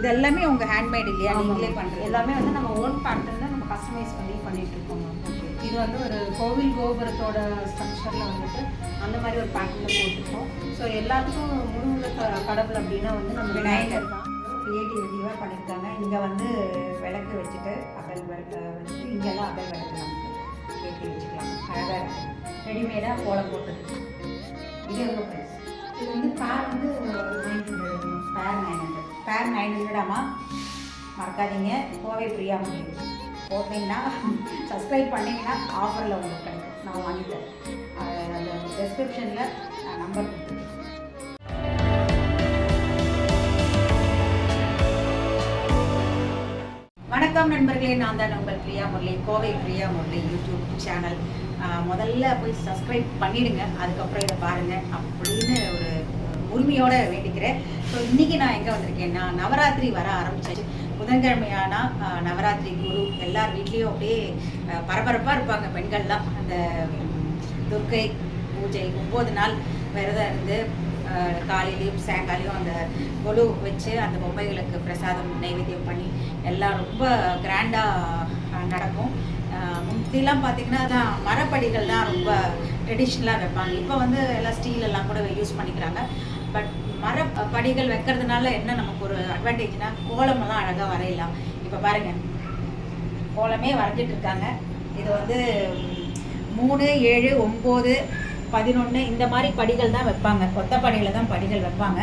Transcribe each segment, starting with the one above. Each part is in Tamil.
இது எல்லாமே உங்க ஹேண்ட்மேட் இல்லையா. நீங்களே பண்றது. எல்லாமே வந்து நம்ம ஓன் பேட்டர்ன் தான் நம்ம கஸ்டமைஸ் பண்ணி பண்ணிட்டு இருக்கோம் இது வந்து ஒரு கோவில் கோபுரத்தோட ஸ்ட்ரக்சரில் வந்துட்டு அந்த மாதிரி ஒரு பேட்டர்னில் போட்டிருக்கோம். ஸோ எல்லாத்துக்கும் முழுமுத க- கடவுள் அப்படின்னா வந்து நம்ம விநாயகர். தான். கிரியேட்டிவிட்டியாக பண்ணியிருக்காங்க. இங்கே வந்து விளக்கு வச்சுட்டு அகல் விளக்கு வச்சுட்டு இங்கெல்லாம் அகல் விளக்கு நமக்கு ஏற்றி வச்சுக்கலாம். அழகாக ரெடிமேடாக கோலம் போட்டது இது எவ்வளோ ப்ரைஸ் இது வந்து கார் வந்து நைன் ஹண்ட்ரட் பேர் நைன் ஹண்ட்ரட் பேர் நைன் ஹண்ட்ரடாமா மறக்காதீங்க. கோவை ஃப்ரீயாக முடியும். போட்டிங்கன்னா சப்ஸ்கிரைப் பண்ணிங்கன்னா ஆஃபரில் உங்களுக்கு கிடைக்கும். நான் வாங்கிட்டேன் அந்த டெஸ்கிரிப்ஷனில் நம்பர் கொடுத்துருக்கேன். வணக்கம் நண்பர்களே. நான் தான் உங்கள் பிரியா முரளி. கோவை பிரியா முரளி யூடியூப் சேனல் முதல்ல போய் சப்ஸ்கிரைப் பண்ணிடுங்க. அதுக்கப்புறம் இதை பாருங்க அப்படின்னு ஒரு உரிமையோட வேண்டிக்கிறேன். ஸோ இன்னைக்கு நான் எங்கே வந்திருக்கேன்னா நவராத்திரி வர ஆரம்பிச்சாச்சு. புதன்கிழமையானா நவராத்திரி குரு எல்லார் வீட்லேயும் அப்படியே பரபரப்பாக இருப்பாங்க பெண்கள்லாம். அந்த துர்க்கை பூஜை ஒம்பது நாள் விரதம் இருந்து காலையிலையும் சாயங்காலையும் அந்த கொலு வச்சு அந்த பொம்மைகளுக்கு பிரசாதம் நைவேத்தியம் பண்ணி எல்லாம் ரொம்ப கிராண்டாக நடக்கும். முந்திலாம் பார்த்தீங்கன்னா அதான் மரப்படிகள் தான் ரொம்ப ட்ரெடிஷ்னலாக வைப்பாங்க. இப்போ வந்து எல்லாம் ஸ்டீல் எல்லாம் கூட யூஸ் பண்ணிக்கிறாங்க. பட் மர படிகள் வைக்கிறதுனால என்ன நமக்கு ஒரு அட்வான்டேஜ்னா கோலமெல்லாம் அழகாக வரையலாம். இப்போ பாருங்க. கோலமே வரைஞ்சிட்டு இருக்காங்க. இது வந்து மூணு ஏழு ஒம்பது பதினொன்று இந்த மாதிரி படிகள் தான் வைப்பாங்க. கொத்த படியில் தான் படிகள் வைப்பாங்க.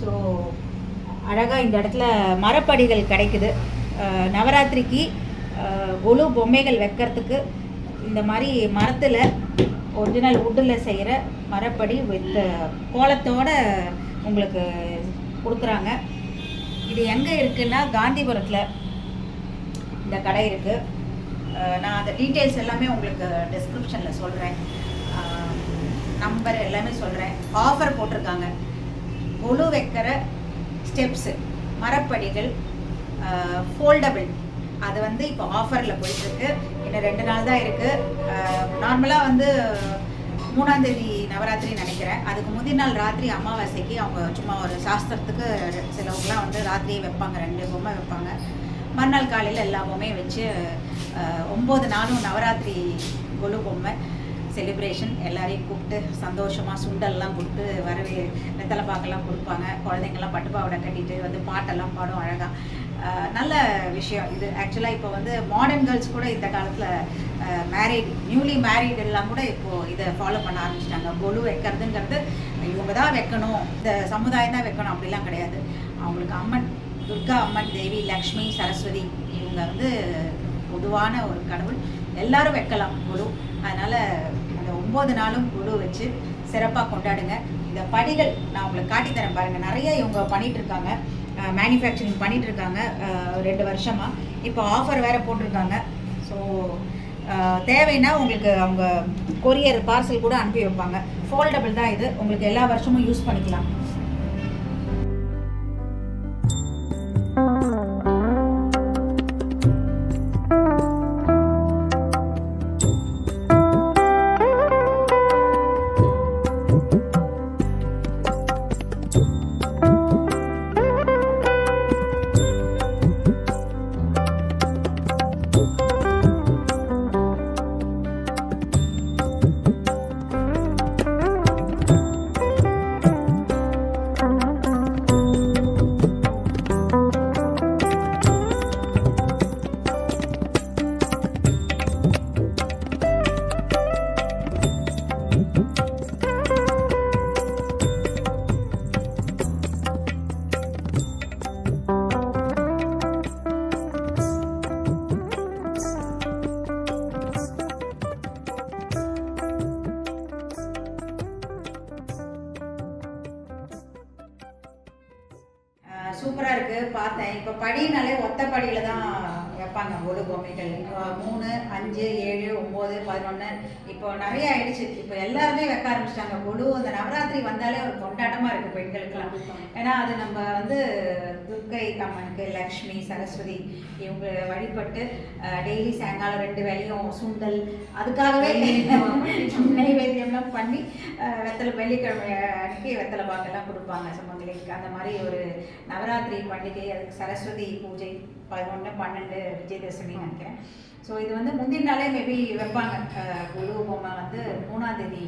ஸோ அழகாக இந்த இடத்துல மரப்படிகள் கிடைக்குது. நவராத்திரிக்கு கொலு பொம்மைகள் வைக்கிறதுக்கு இந்த மாதிரி மரத்தில் ஒரிஜினல் வுட்டில் செய்கிற மரப்படி வித் கோலத்தோட உங்களுக்கு கொடுக்குறாங்க. இது எங்கே இருக்குன்னா காந்திபுரத்தில் இந்த கடை இருக்குது நான் அந்த டீட்டெயில்ஸ் எல்லாமே உங்களுக்கு டிஸ்கிரிப்ஷனில் சொல்கிறேன் நம்பர் எல்லாமே சொல்கிறேன் ஆஃபர் போட்டிருக்காங்க. கொலு வைக்கிற ஸ்டெப்ஸு மரப்படிகள் ஃபோல்டபிள் அது வந்து இப்போ ஆஃபரில் போயிட்டுருக்கு. இன்னும் ரெண்டு நாள் தான் இருக்குது நார்மலாக வந்து மூணாம் தேதி நவராத்திரி நினைக்கிறேன். அதுக்கு முந்தின நாள் ராத்திரி அமாவாசைக்கு அவங்க சும்மா ஒரு சாஸ்திரத்துக்கு சிலவங்களாம் வந்து ராத்திரியே வைப்பாங்க. ரெண்டு பொம்மை வைப்பாங்க. மறுநாள் காலையில் எல்லா பொம்மையும் வச்சு ஒம்பது நாளும் நவராத்திரி கொலு பொம்மை. செலிப்ரேஷன் எல்லாரையும் கூப்பிட்டு சந்தோஷமாக சுண்டல்லாம் கொடுத்து வரவே வெத்தலை பாக்கெல்லாம் கொடுப்பாங்க. குழந்தைங்கள்லாம் பட்டு பாவாடை கட்டிட்டு வந்து பாட்டெல்லாம் பாடும் அழகாக நல்ல விஷயம். இது ஆக்சுவலாக இப்போ வந்து மாடர்ன் கேர்ள்ஸ் கூட இந்த காலத்தில் மேரீட் நியூலி மேரீட் எல்லாம் கூட இப்போது இதை ஃபாலோ பண்ண ஆரம்பிச்சிட்டாங்க. கொலு வைக்கிறதுங்கிறது இவங்க தான் வைக்கணும். இந்த சமுதாயம் தான் வைக்கணும். அப்படிலாம் கிடையாது. அவங்களுக்கு அம்மன் துர்கா அம்மன் தேவி லக்ஷ்மி சரஸ்வதி இவங்க வந்து பொதுவான ஒரு கடவுள். எல்லாரும் வைக்கலாம் குரு அதனால் அந்த ஒம்பது நாளும் குரு வச்சு சிறப்பாக கொண்டாடுங்க. இந்த படிகள் நான் உங்களுக்கு காட்டித்தரேன் பாருங்கள் நிறைய இவங்க பண்ணிகிட்டு இருக்காங்க. மேனுஃபேக்சரிங் பண்ணிகிட்ருக்காங்க ரெண்டு வருஷமாக இப்போ ஆஃபர் வேறு போட்டிருக்காங்க. ஸோ தேவைன்னா உங்களுக்கு அவங்க கொரியர் பார்சல் கூட அனுப்பி வைப்பாங்க. ஃபோல்டபிள் தான் இது. உங்களுக்கு எல்லா வருஷமும் யூஸ் பண்ணிக்கலாம். சூப்பராக இருக்குது பார்த்தேன். இப்போ படினாலே ஒத்த படியில் தான் வைப்பாங்க ஒரு பொம்மைகள். மூணு அஞ்சு ஏழு ஒம்பது பதினொன்று இப்போ நிறைய ஆயிடுச்சு. இப்போ எல்லாருமே வைக்க ஆரம்பிச்சிட்டாங்க. கொடு அந்த நவராத்திரி வந்தாலே ஒரு கொண்டாட்டமாக இருக்குது பெண்களுக்கெல்லாம். ஏன்னா அது நம்ம வந்து துர்க்கை அம்மனுக்கு லக்ஷ்மி சரஸ்வதி இவங்க வழிபட்டு டெய்லி சாயங்காலம் ரெண்டு வேளையும் சுண்டல் அதுக்காகவே நைவேத்தியம்லாம் பண்ணி வெத்தலை வெள்ளிக்கிழமை அன்னைக்கு வெத்தலை பாக்கெல்லாம் கொடுப்பாங்க சுமங்கலிக்கு அந்த மாதிரி ஒரு நவராத்திரி பண்டிகை அதுக்கு சரஸ்வதி பூஜை பதினொன்று பன்னெண்டு விஜயதசமி நினைக்கிறேன். ஸோ இது வந்து முந்தின நாளே மேபி வைப்பாங்க. குரு பொம்மை வந்து மூணாம் தேதி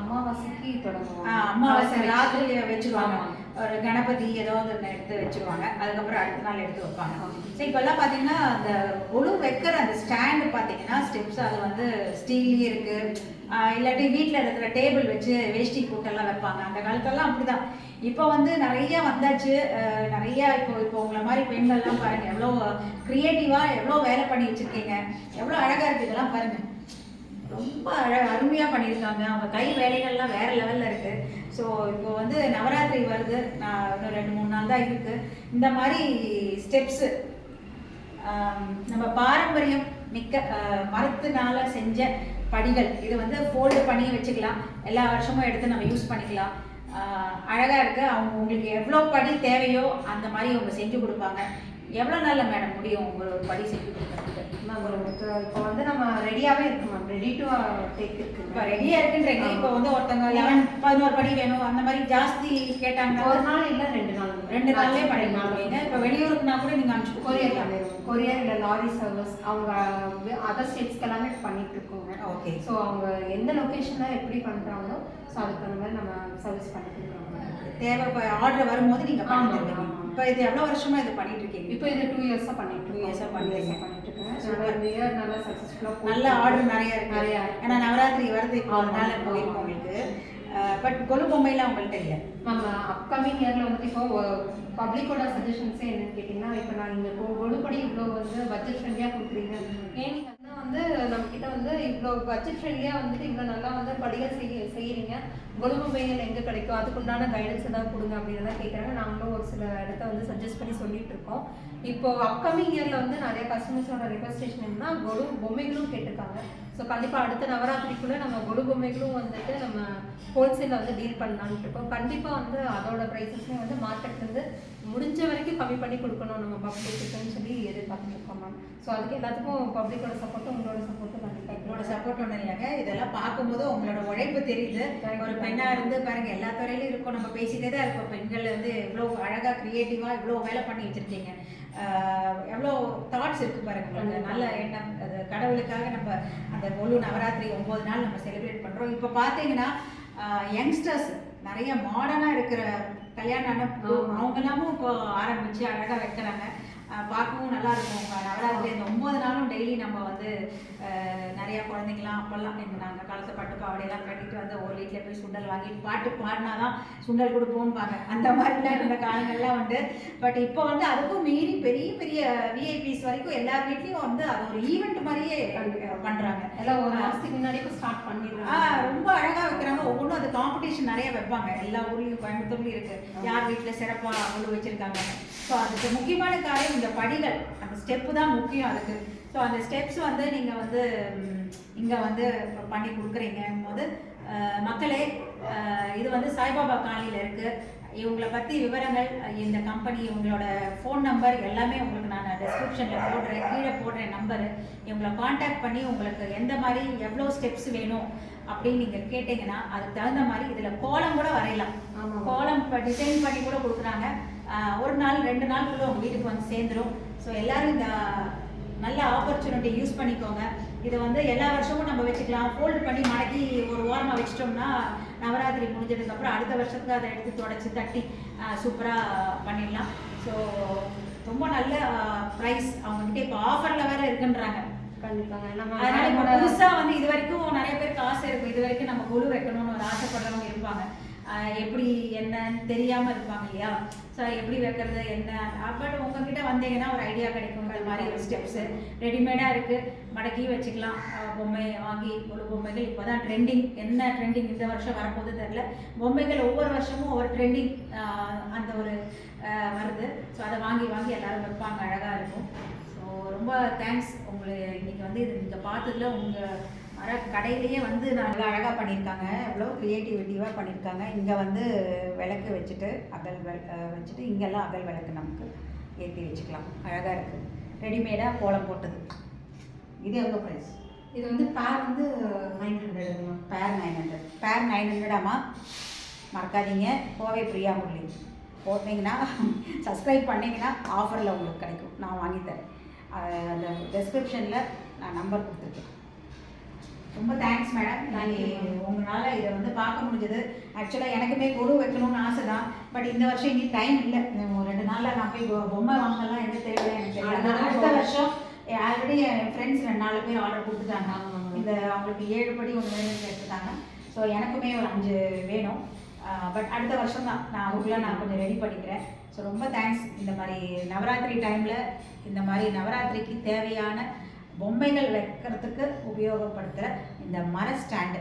அமாவாசைக்கு தொடங்குவோம். ஆஹ் அமாவாசை ராத்திரி வச்சிருவாங்க. ஒரு கணபதி ஏதோ ஒன்று எடுத்து வச்சிருவாங்க. அதுக்கப்புறம் அடுத்த நாள் எடுத்து வைப்பாங்க. சரி இப்போல்லாம் பார்த்தீங்கன்னா அந்த ஒழு வைக்கிற அந்த ஸ்டாண்டு பார்த்தீங்கன்னா ஸ்டெப்ஸ் அது வந்து ஸ்டீல்லே இருக்கு. ஆஹ் இல்லாட்டி வீட்டில் இருக்கிற டேபிள் வச்சு வேஷ்டி கூட்டெல்லாம் வைப்பாங்க. அந்த காலத்தெல்லாம் அப்படிதான். இப்போ வந்து நிறைய வந்தாச்சு. நிறைய இப்போ இப்போ உங்களை மாதிரி பெண்கள்லாம் பாருங்க எவ்வளோ க்ரியேட்டிவாக எவ்வளோ வேலை பண்ணி வச்சுருக்கீங்க. எவ்வளோ அழகாக இருக்குது இதெல்லாம் பாருங்கள் ரொம்ப அழ அருமையாக பண்ணியிருக்காங்க. அவங்க கை வேலைகள்லாம் வேறு லெவலில் இருக்குது ஸோ இப்போ வந்து நவராத்திரி வருது. நான் இன்னும் ரெண்டு மூணு நாள் தான் இருக்குது இந்த மாதிரி ஸ்டெப்ஸு நம்ம பாரம்பரியம் மிக்க ஆஹ், மரத்தினால செஞ்ச படிகள். இது வந்து ஃபோல்டு பண்ணி வச்சுக்கலாம். எல்லா வருஷமும் எடுத்து நம்ம யூஸ் பண்ணிக்கலாம். ஆஹ், அழகா இருக்கு. அவங்க உங்களுக்கு எவ்வளோ படி தேவையோ அந்த மாதிரி அவங்க செஞ்சு கொடுப்பாங்க. எவ்வளோ நாளில் மேடம் முடியும் ஒரு படி செஞ்சு கொடுக்கறதுக்கு? மேம் ஒரு இப்போ வந்து நம்ம ரெடியாவே இருக்கு மேம். ரெடி டு டேக் இருக்கு இப்போ ரெடியா இருக்குன்றீங்க. இப்போ வந்து ஒருத்தவங்க லெவன் பதினோரு படி வேணும். அந்த மாதிரி ஜாஸ்தி கேட்டாங்க ஒரு நாள் இல்ல ரெண்டு ரெண்டு நாள்லயே பண்ணி ரெண்டு நாள் கொடுப்பீங்க இப்போ வெளியூருக்குனா கூட நீங்க அனுப்பிச்சு கொரியர் கொரியர் கொரியர் இல்ல லாரி சர்வீஸ் அவங்க அதர் ஸ்டேட்ஸ்க்கு எல்லாமே பண்ணிட்டு இருக்கோங்க ஓகே ஸோ அவங்க எந்த லொகேஷன்ல எப்படி பண்றாங்களோ ஸோ அதுக்கு தகுந்த மாதிரி நம்ம சர்வீஸ் பண்ணி கொடுக்குறோம் தேவை ஆர்டர் வரும்போது நீங்க பண்ணி ஆமா, தருவீங்க. ஆமா. இப்போ இது எவ்வளவு வருஷமா இது பண்ணிட்டு இருக்கீங்க இப்போ இது டூ இயர்ஸா பண்ணிட்டு பண்றீங்க. years ஆ பண்ணிட்டு இருக்கேன். நல்லா இயர் நல்லா ஆர்டர் நிறைய இருக்கு. நிறைய. ஏன்னா நவராத்திரி வருது இப்போ அதனால. போயிருக்கும் உங்களுக்கு. பட் கொலு பொம்மைலாம் உங்கள்கிட்ட இல்லை. நம்ம அப்கமிங் இயர்ல வந்து இப்போ பப்ளிக்கோட சஜஷன்ஸே என்னன்னு கேட்டிங்கன்னா இப்போ நான் இப்போ ஒழுப்படி இவ்வளோ வந்து பட்ஜெட் ஃப்ரெண்ட்லியாக கொடுக்குறீங்க. ஏன் வந்து நம்ம கிட்ட வந்து இவ்வளோ பட்ஜெட் ஃப்ரெண்ட்லியாக வந்துட்டு இவ்வளோ நல்லா வந்து படிகள் செய்ய செய்யறீங்க. கொழும்பைகள் எங்கே கிடைக்கும்? அதுக்குண்டான கைடன்ஸ் ஏதாவது கொடுங்க அப்படின்னு தான் கேட்குறாங்க நாங்களும் ஒரு சில இடத்த வந்து சஜஸ்ட் பண்ணி சொல்லிட்டு இருக்கோம். இப்போ அப்கமிங் இயரில் வந்து நிறைய கஸ்டமர்ஸோட ரெக்வஸ்டேஷன் என்னன்னா கொலு பொம்மைகளும் கேட்டிருக்காங்க. ஸோ கண்டிப்பாக அடுத்த நவராத்திரிக்குள்ளே நம்ம கொலு பொம்மைகளும் வந்துட்டு நம்ம ஹோல்சேலில் வந்து டீல் பண்ணலான்ட்டு இருக்கோம். கண்டிப்பாக வந்து அதோட ப்ரைஸஸ்மே வந்து மார்க்கெட்லேருந்து முடிஞ்ச வரைக்கும் கம்மி பண்ணி கொடுக்கணும். நம்ம பப்ளிக்குன்னு சொல்லி எதிர்பார்த்துட்டு இருக்கோம் மேம் ஸோ அதுக்கு எல்லாத்துக்கும் பப்ளிக்கோட சப்போர்ட்டும் உங்களோட சப்போர்ட்டும் கண்டிப்பாக உங்களோட சப்போர்ட் ஒன்றும் இல்லைங்க. இதெல்லாம் பார்க்கும்போது உங்களோட உழைப்பு தெரியுது. ஒரு பெண்ணா இருந்து பாருங்க எல்லா துறையிலும் இருக்கும். நம்ம பேசிட்டே தான் இருக்கோம். பெண்கள் வந்து எவ்வளோ அழகா கிரியேட்டிவா இவ்வளோ வேலை பண்ணி வச்சிருக்கீங்க. எவ்வளோ தாட்ஸ் இருக்கு பாருங்க நல்ல எண்ணம் அது கடவுளுக்காக நம்ம அந்த கொலு நவராத்திரி ஒன்பது நாள் நம்ம செலிப்ரேட் பண்றோம். இப்போ பார்த்தீங்கன்னா யங்ஸ்டர்ஸ் நிறைய மாடர்னா இருக்கிற கல்யாணம் ஆன. அவங்க எல்லாமும் இப்போ ஆரம்பிச்சு அழகா வைக்கிறாங்க பார்க்கவும் நல்லா இருக்கும் நவராத்திரி இந்த ஒன்பது நாளும் டெய்லி நம்ம வந்து நிறைய குழந்தைங்களாம் அப்போல்லாம் எங்கள் நாங்கள் காலத்து பட்டு பாவாடையெல்லாம் கட்டிட்டு வந்து ஒரு வீட்டில் போய் சுண்டல் வாங்கி பாட்டு பாடினாதான் சுண்டல் கொடுப்போம்பாங்க. அந்த மாதிரிலாம் இருந்த காலங்கள்லாம் உண்டு. பட் இப்போ வந்து அதுக்கும் மீறி பெரிய பெரிய விஐபிஸ் வரைக்கும் எல்லார் வீட்லேயும் வந்து அது ஒரு ஈவெண்ட் மாதிரியே பண்ணுறாங்க எல்லாம் ஒரு மாதத்துக்கு முன்னாடி இப்போ ஸ்டார்ட் பண்ணிடுறாங்க. ரொம்ப அழகா வைக்கிறாங்க. ஒவ்வொன்றும் அது காம்படிஷன் நிறைய வைப்பாங்க. எல்லா ஊர்லயும் கோயம்புத்தூர்லயும் இருக்கு. யார் வீட்டுல சிறப்பா அவ்வளோ வச்சிருக்காங்க. ஸோ அதுக்கு முக்கியமான காரியம் இந்த படிகள் அந்த ஸ்டெப்பு தான் முக்கியம் அதுக்கு. ஸோ அந்த ஸ்டெப்ஸ் வந்து நீங்க வந்து இங்க வந்து பண்ணி கொடுக்குறீங்க போது மக்களே இது வந்து சாய்பாபா காலனியில் இருக்கு. இவங்களை பற்றி விவரங்கள் இந்த கம்பெனி இவங்களோட ஃபோன் நம்பர் எல்லாமே உங்களுக்கு நான் டெஸ்கிரிப்ஷனில் போடுறேன் கீழே போடுறேன் நம்பரு இவங்களை காண்டாக்ட் பண்ணி உங்களுக்கு எந்த மாதிரி எவ்வளோ ஸ்டெப்ஸ் வேணும் அப்படின்னு நீங்கள் கேட்டிங்கன்னா அதுக்கு தகுந்த மாதிரி இதில் கோலம் கூட வரையலாம். கோலம் டிசைன் பண்ணி கூட கொடுக்குறாங்க. ஒரு நாள் ரெண்டு நாளுக்குள்ள உங்கள் வீட்டுக்கு வந்து சேர்ந்துரும். ஸோ எல்லாரும் இந்த நல்ல ஆப்பர்ச்சுனிட்டி யூஸ் பண்ணிக்கோங்க. இதை வந்து எல்லா வருஷமும் நம்ம வச்சுக்கலாம். ஃபோல்டு பண்ணி மடக்கி ஒரு ஓரமாக வச்சிட்டோம்னா நவராத்திரி முடிஞ்சதுக்கப்புறம் அடுத்த வருஷத்துக்கு அதை எடுத்து தொடச்சி தட்டி சூப்பராக பண்ணிடலாம். ஸோ ரொம்ப நல்ல ப்ரைஸ் அவங்ககிட்ட இப்போ ஆஃபரில் வேற இருக்குன்றாங்க. கண்டிப்பாங்க. நம்ம அதனால இப்போ நம்மளோட- புதுசா வந்து இது வரைக்கும் நிறைய பேருக்கு ஆசை இருக்கும். இது வரைக்கும் நம்ம குழு வைக்கணும்னு ஒரு ஆசைப்படுறவங்க இருப்பாங்க. எப்படி என்னன்னு தெரியாம இருப்பாங்க இல்லையா? ஸோ எப்படி வைக்கிறது என்ன? பட் உங்ககிட்ட வந்தீங்கன்னா ஒரு ஐடியா கிடைக்குங்கிற மாதிரி ஒரு ஸ்டெப்ஸ் ரெடிமேடாக இருக்குது மடக்கி வச்சுக்கலாம். பொம்மை வாங்கி ஒரு பொம்மைகள் இப்போ தான் ட்ரெண்டிங் என்ன ட்ரெண்டிங் இந்த வருஷம் வரப்போது தெரில பொம்மைகள் ஒவ்வொரு வருஷமும் ஒவ்வொரு ட்ரெண்டிங் அந்த ஒரு வருது. ஸோ அதை வாங்கி வாங்கி எல்லோரும் வைப்பாங்க. அழகாக இருக்கும். ஸோ ரொம்ப தேங்க்ஸ் உங்களை இன்றைக்கி வந்து இது நீங்கள் பார்த்ததுல உங்கள் மர கடையிலேயே வந்து நல்லா அழகாக பண்ணியிருக்காங்க. எவ்வளோ க்ரியேட்டிவிட்டிவாக பண்ணியிருக்காங்க. இங்கே வந்து விளக்கு வச்சுட்டு அகல் வச்சுட்டு இங்கெல்லாம் அகல் விளக்கு நமக்கு ஏற்றி வச்சுக்கலாம். அழகாக இருக்குது ரெடிமேடாக கோலம் போட்டது. இது எவ்வளோ ப்ரைஸ் இது வந்து பேர் வந்து நைன் ஹண்ட்ரட் பேர் நைன் ஹண்ட்ரட் பேர் நைன் ஹண்ட்ரடாமா மறக்காதீங்க. கோவை பிரியா முரளி. போட்டிங்கன்னா சப்ஸ்கிரைப் பண்ணிங்கன்னா ஆஃபரில் உங்களுக்கு கிடைக்கும். நான் வாங்கித்தரேன் அந்த டெஸ்கிரிப்ஷனில் நான் நம்பர் கொடுத்துருக்கேன். ரொம்ப தேங்க்ஸ் மேடம் உங்களால் இதை வந்து பார்க்க முடிஞ்சது. ஆக்சுவலாக எனக்குமே குரு வைக்கணும்னு ஆசை தான் பட் இந்த வருஷம் இனி டைம் இல்லை. ரெண்டு நாளில் நான் போய் பொம்மை வாங்கலாம் என்ன எனக்கு தெரியல. அதனால அடுத்த வருஷம் ஆல்ரெடி என் ஃப்ரெண்ட்ஸ் ரெண்டு நாலு பேர் ஆர்டர் கொடுத்துட்டாங்க. இந்த அவங்களுக்கு ஏழு படி ஒன்று வேணும்னு கேட்டுருக்காங்க ஸோ எனக்குமே ஒரு அஞ்சு வேணும். பட் அடுத்த வருஷம் தான். நான் அதுக்குள்ளே நான் கொஞ்சம் ரெடி பண்ணிக்கிறேன். ஸோ ரொம்ப தேங்க்ஸ் இந்த மாதிரி நவராத்திரி டைமில் இந்த மாதிரி நவராத்திரிக்கு தேவையான பொம்மைகள் வைக்கிறதுக்கு உபயோகப்படுத்துகிற இந்த மர ஸ்டாண்டு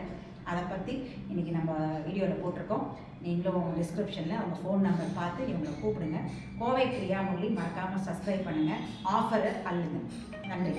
அதை பற்றி இன்றைக்கி நம்ம வீடியோவில் போட்டிருக்கோம். நீங்களும் டிஸ்கிரிப்ஷனில் அவங்க ஃபோன் நம்பர் பார்த்து இவங்களை கூப்பிடுங்க. கோவை கிரியாமொழி மறக்காமல் சப்ஸ்கிரைப் பண்ணுங்கள் ஆஃபரை அல்லுங்க நன்றி.